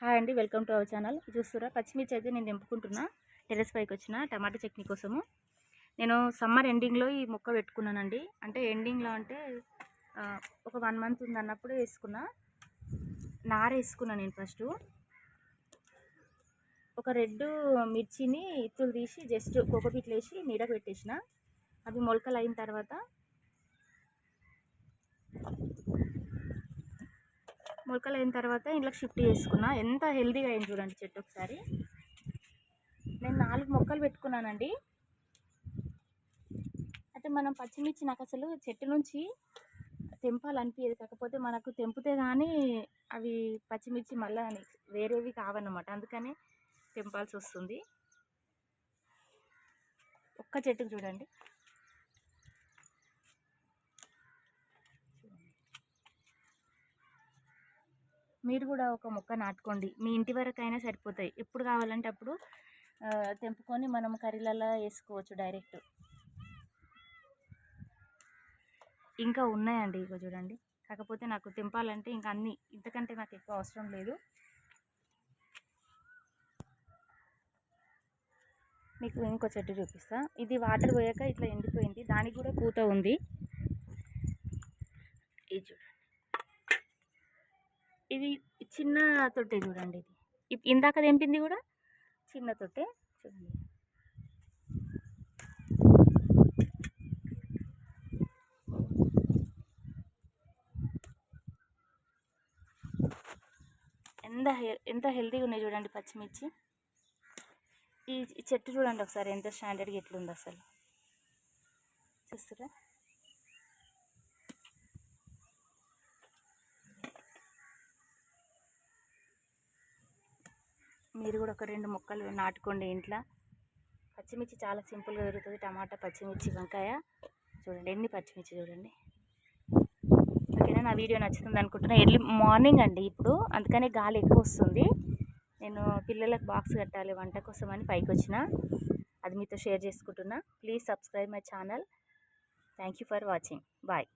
Hi అండి welcome to our channel. చూస్తురా పచ్చిమిర్చి అయితే నేను దింపుకుంటున్నా టెరెస్ పైకి వచ్చిన టమాటా చట్నీ కోసము. నేను సమ్మర్ ఎండింగ్లో ఈ మొక్క పెట్టుకున్నానండి. అంటే ఎండింగ్లో అంటే ఒక వన్ మంత్ ఉంది అన్నప్పుడు వేసుకున్నా. నార వేసుకున్నా నేను ఫస్ట్. ఒక రెడ్ మిర్చిని ఇత్తులు తీసి జస్ట్ కోకోపీట్లు వేసి నీడకు పెట్టేసిన. అవి మొలకలు అయిన తర్వాత మొలకలు అయిన తర్వాత ఇంట్లోకి షిఫ్ట్ చేసుకున్నా. ఎంత హెల్దీగా అయింది చూడండి చెట్టు ఒకసారి. నేను నాలుగు మొక్కలు పెట్టుకున్నానండి. అయితే మనం పచ్చిమిర్చి నాకు అసలు చెట్టు నుంచి తెంపాలనిపించేది కాకపోతే మనకు తెంపితే కానీ అవి పచ్చిమిర్చి మళ్ళీ వేరేవి కావన్నమాట. అందుకని తెంపాల్సి వస్తుంది. ఒక్క చెట్టుకు చూడండి. మీరు కూడా ఒక మొక్క నాటుకోండి. మీ ఇంటి వరకు అయినా సరిపోతాయి. ఎప్పుడు కావాలంటే అప్పుడు తెంపుకొని మనం కర్రీలలో వేసుకోవచ్చు డైరెక్ట్. ఇంకా ఉన్నాయండి ఇక చూడండి. కాకపోతే నాకు తెంపాలంటే ఇంకా అన్ని ఇంతకంటే నాకు ఎక్కువ అవసరం లేదు. మీకు ఇంకో చెట్టు చూపిస్తా. ఇది వాటర్ పోయాక ఇట్లా ఎండిపోయింది. దానికి కూడా పూత ఉంది. ఇది చూడండి. ఇది చిన్న తొట్టే చూడండి ఇది. ఇందాక తెంపింది కూడా చిన్న తొట్టే చూడండి. ఎంత హె- ఎంత హెల్తీగా ఉన్నాయి చూడండి పచ్చిమిర్చి. ఈ చెట్టు చూడండి ఒకసారి ఎంత స్టాండర్డ్గా ఎట్లుంది అసలు. చూస్తారా మీరు కూడా ఒక రెండు మొక్కలు నాటుకోండి ఇంట్లో. పచ్చిమిర్చి చాలా సింపుల్గా పెరుగుతుంది. టమాటా పచ్చిమిర్చి వంకాయ. చూడండి ఎన్ని పచ్చిమిర్చి చూడండి. ఓకేనా? నా వీడియో నచ్చుతుంది అనుకుంటున్నా. ఎర్లీ మార్నింగ్ అండి ఇప్పుడు. అందుకనే గాలి ఎక్కువ వస్తుంది. నేను పిల్లలకు బాక్స్ కట్టాలి వంట కోసం అని పైకి వచ్చిన. అది మీతో షేర్ చేసుకుంటున్నా. Please subscribe my channel. Thank you for watching. Bye.